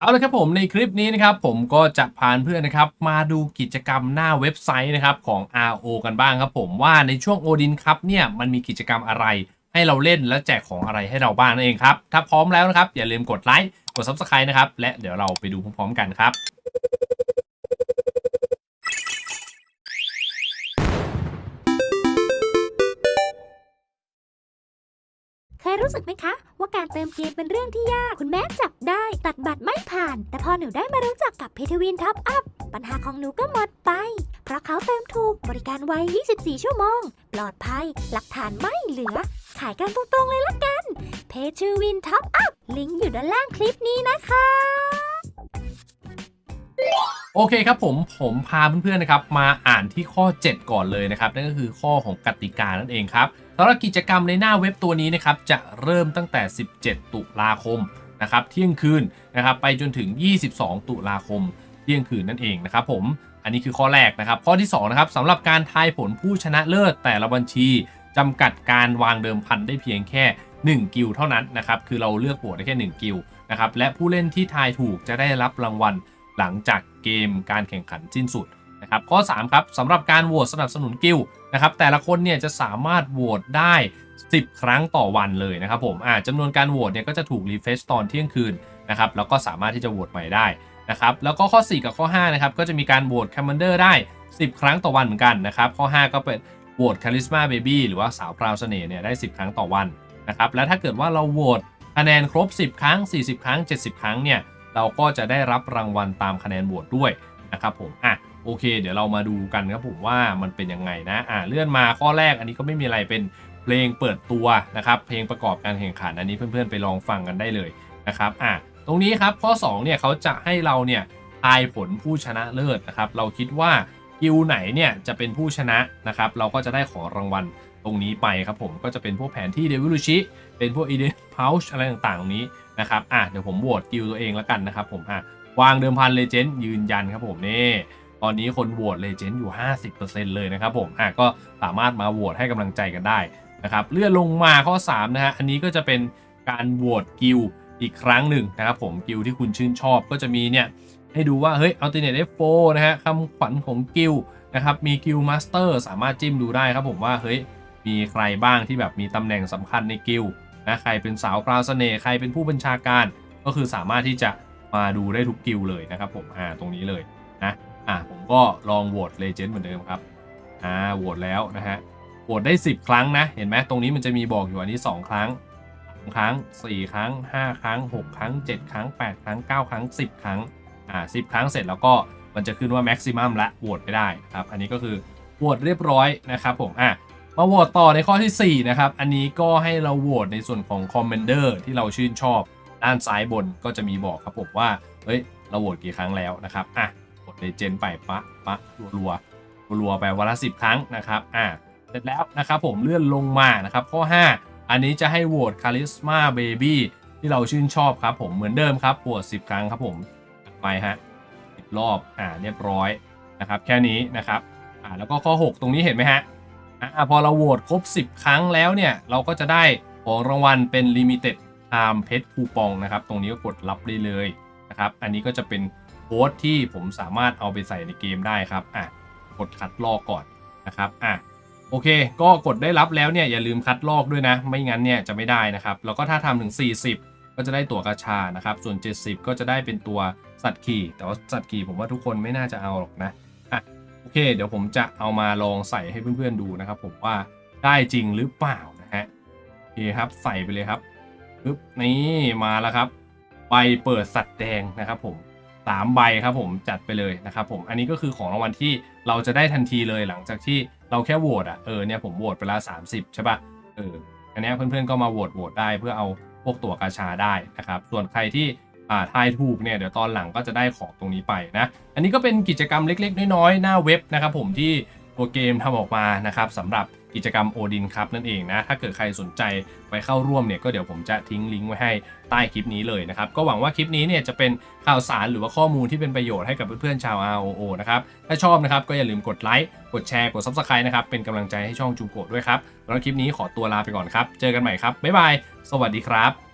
เอาละครับผมในคลิปนี้นะครับผมก็จะพาเพื่อนนะครับมาดูกิจกรรมหน้าเว็บไซต์นะครับของ RO กันบ้างครับผมว่าในช่วงโอดินครับเนี่ยมันมีกิจกรรมอะไร ให้เราเล่นและแจกของอะไรให้เราบ้างนั่นเองครับ ถ้าพร้อมแล้วนะครับอย่าลืมกดไลค์กด Subscribe นะครับและเดี๋ยวเราไปดูพร้อมๆกันครับ รู้สึกไหมคะ ว่าการเติมเกมเป็นเรื่องที่ยาก คุณแม่จับได้ตัดบัตรไม่ผ่าน แต่พอหนูได้มารู้จักกับเพทวินท็อปอัพปัญหาของหนูก็หมดไป เพราะเขาเติมถูกบริการไว 24 ชั่วโมง ปลอดภัย หลักฐานไม่เหลือ ขายกันตรงๆเลยละกัน เพทวินท็อปอัพลิงก์อยู่ด้านล่างคลิปนี้นะคะโอเคครับผมผมพาเพื่อนๆนะครับมาอ่านที่ข้อ 7 ก่อนเลยนะครับนั่นก็คือข้อของกติกานั่นเองครับ สำหรับกิจกรรมในหน้าเว็บตัวนี้นะครับจะเริ่มตั้งแต่ 17 ตุลาคมนะครับเที่ยงคืนนะครับไปจนถึง 22 ตุลาคมเที่ยงคืนนั่นเองนะครับผมอันนี้คือข้อแรกนะครับข้อที่2นะครับสำหรับการทายผลผู้ชนะเลิศแต่ละบัญชีจำกัดการวางเดิมพันได้เพียงแค่ 1 กิลเท่านั้นนะครับคือเราเลือกโหวตได้แค่ 1 กิลนะครับและผู้เล่นที่ทายถูกจะได้รับรางวัลหลังจากเกมการแข่งขันสิ้นสุด นะครับข้อ3ครับสำหรับการโหวตสนับสนุนกิลนะครับแต่ละคนเนี่ยจะสามารถโหวตได้ 10 ครั้งต่อวันเลยนะครับผมอ่าจำนวนการโหวตเนี่ยก็จะถูกรีเฟชตอนเที่ยงคืนนะครับแล้วก็สามารถที่จะโหวตใหม่ได้นะครับแล้วก็ข้อ 4 กับข้อ5นะครับก็จะมีการโหวตแคมเบนเดอร์ได้ 10 ครั้งต่อวันเหมือนกันนะครับข้อ 5 ก็เป็นโหวตคาริสมาเบบี้หรือว่าสาวพราวเสน่ห์เนี่ยได้ 10 ครั้งต่อวันนะครับและถ้าเกิดว่าเราโหวตคะแนนครบ 10 ครั้ง 40 ครั้ง 70 ครั้งเนี่ยเราก็จะได้รับรางวัลตามคะแนนโหวตด้วยนะครับผมอะ โอเค เดี๋ยวเรามาดูกันครับผมว่ามันเป็นยังไงนะอะเลื่อนมาข้อแรกอันนี้ก็ไม่มีอะไรเป็นเพลงเปิดตัวนะครับเพลงประกอบการแข่งขันอันนี้เพื่อนๆไปลองฟังกันได้เลยนะครับอะตรงนี้ครับข้อ2เนี่ยเขาจะให้เราเนี่ยทายผลผู้ชนะเลิศนะครับเราคิดว่ากิลไหนเนี่ยจะเป็นผู้ชนะนะครับเราก็จะได้ของรางวัลตรงนี้ไปครับผมก็จะเป็นพวกแผนที่เดวิลูชิเป็นพวกอีเดนพาวช์อะไรต่างๆตรงนี้นะครับอะเดี๋ยวผมโหวตกิลตัวเองแล้วกันนะครับผมอะวางเดิมพันเลเจนด์ยืนยันครับผมนี่ ตอนนี้คนโหวตเลเจนด์อยู่ 50%เลยนะครับผมอะก็สามารถมาโหวตให้กำลังใจกันได้นะครับเลื่อนลงมาข้อ3นะฮะอันนี้ก็จะเป็นการโหวตกิลอีกครั้งหนึ่งนะครับผมกิลที่คุณชื่นชอบก็จะมีเนี่ยให้ดูว่าเฮ้ย Alternate F4 นะฮะคำขวัญของกิลนะครับมีกิลมาสเตอร์สามารถจิ้มดูได้ครับผมว่าเฮ้ยมีใครบ้างที่แบบมีตำแหน่งสำคัญในกิลนะใครเป็นสาวกราวเสน่ห์ใครเป็นผู้บัญชาการ ก็คือสามารถที่จะมาดูได้ทุกกิลเลยนะครับผมอ่าตรงนี้เลยนะ อ่าผมก็ลองโหวตเลเจนด์เหมือนเดิมครับอ่าโหวตแล้วนะฮะโหวตได้ 10 ครั้งนะ เห็นไหมตรงนี้มันจะมีบอกอยู่อันนี้ 2 ครั้ง3ครั้ง 4 ครั้ง 5 ครั้ง 6 ครั้ง 7 ครั้ง 8 ครั้ง 9 ครั้ง 10 ครั้งอ่า10 ครั้งเสร็จแล้วก็มันจะขึ้นว่าแม็กซิมัมละโหวตไปได้นะครับอันนี้ก็คือโหวตเรียบร้อยนะครับผมอะมาโหวตต่อในข้อที่ 4 นะครับ อันนี้ก็ให้เราโหวตในส่วนของคอมเมนเดอร์ที่เราชื่นชอบ ด้านซ้ายบนก็จะมีบอกครับผมว่า เฮ้ย เราโหวตกี่ครั้งแล้วนะครับ อะ เลเจนไปปะปะรัวๆรัวไปวันละ10ครั้งนะครับอะเสร็จแล้วนะครับผมเลื่อนลงมานะครับข้อ 5 อันนี้จะให้โหวตคาริสมาเบบี้ที่เราชื่นชอบครับผมเหมือนเดิมครับโหวต10 ครั้งครับผมไปฮะ10รอบอ่าเรียบร้อยนะครับแค่นี้นะครับอ่าแล้วก็ข้อ 6 ตรงนี้เห็นไหมฮะอ่าพอเราโหวตครบ 10 ครั้งแล้วเนี่ยเราก็จะได้ของรางวัลเป็น Limited Time Pet Coupon นะครับตรงนี้ก็กดรับได้เลยนะครับอันนี้ก็จะเป็น โค้ดที่ผมสามารถเอาไปใส่ในเกมได้ครับอะกดคัดลอกก่อนนะครับอะโอเค ก็กดได้รับแล้วเนี่ยอย่าลืมคัดลอกด้วยนะ ไม่งั้นเนี่ยจะไม่ได้นะครับ แล้วก็ถ้าทำถึง 40 ก็จะได้ตัวกาชานะครับ ส่วน 70 ก็จะได้เป็นตัวสัตว์ขี่ แต่ว่าสัตว์ขี่ผมว่าทุกคนไม่น่าจะเอาหรอกนะอะโอเค เดี๋ยวผมจะเอามาลองใส่ให้เพื่อนๆดูนะครับผมว่าได้จริงหรือเปล่านะฮะโอเคครับใส่ไปเลยครับปึ๊บนี่มาแล้วครับใบเปิดสัตว์แดงนะครับผม สามใบครับผมจัดไปเลยนะครับผมอันนี้ก็คือของรางวัลที่เราจะได้ทันทีเลยหลังจากที่เราแค่โหวตอะเออเนี่ยผมโหวตไปละ30 ใช่ปะเอออันนี้เพื่อนๆก็มาโหวตโหวตได้เพื่อเอาพวกตั๋วกาชาได้นะครับส่วนใครที่อ่าทายถูกเนี่ยเดี๋ยวตอนหลังก็จะได้ของตรงนี้ไปนะอันนี้ก็เป็นกิจกรรมเล็กๆ น้อยๆหน้าเว็บนะครับผมที่ตัวเกมทำออกมานะครับสำหรับ กิจกรรมโอดินครับนั่นเองนะ ถ้าเกิดใครสนใจไปเข้าร่วมเนี่ยก็เดี๋ยวผมจะทิ้งลิงก์ไว้ให้ใต้คลิปนี้เลยนะครับ ก็หวังว่าคลิปนี้เนี่ยจะเป็นข่าวสารหรือว่าข้อมูลที่เป็นประโยชน์ให้กับเพื่อนๆชาว ROO นะครับ ถ้าชอบนะครับก็อย่าลืมกดไลค์กดแชร์กด Subscribe นะครับ เป็นกำลังใจให้ช่องจูโกะด้วยครับแล้วคลิปนี้ขอตัวลาไปก่อนครับ เจอกันใหม่ครับบ๊ายบายสวัสดีครับ